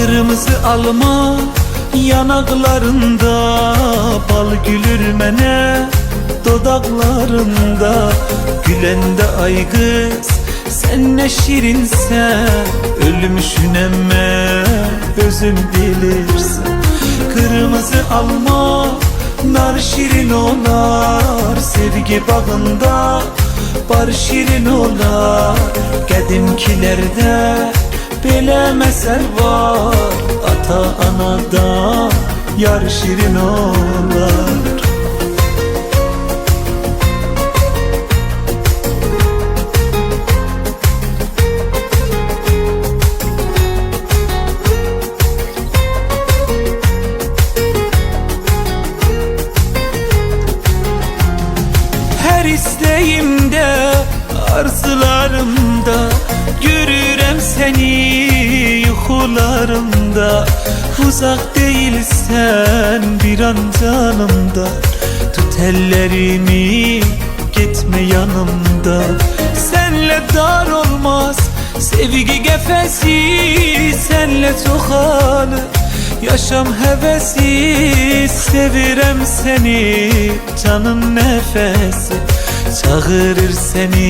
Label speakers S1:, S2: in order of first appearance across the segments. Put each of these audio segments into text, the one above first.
S1: Kırmızı alma yanaklarında Bal gülür mene dodaklarında. Gülende ay kız sen ne şirinsen Ölmüşün emme özün bilirsin. Kırmızı alma nar şirin olar Sevgi bağında bar şirin olar. Qədimkilerde belə məsəl var Ata anada yar şirin olar. Her seni yuxularımda Uzak değilsen bir an canımda. Tut ellerimi gitme yanımda. Senle dar olmaz sevgi gefesi. Senle çoxalır Yaşam hevesi. Sevirem seni Canın nefesi. Çağırır seni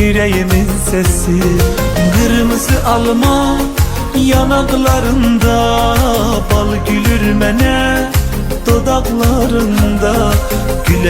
S1: Yüreğimin sesi Kırmızı alma Yanaklarında Bal gülür mene Dodaklarında Güle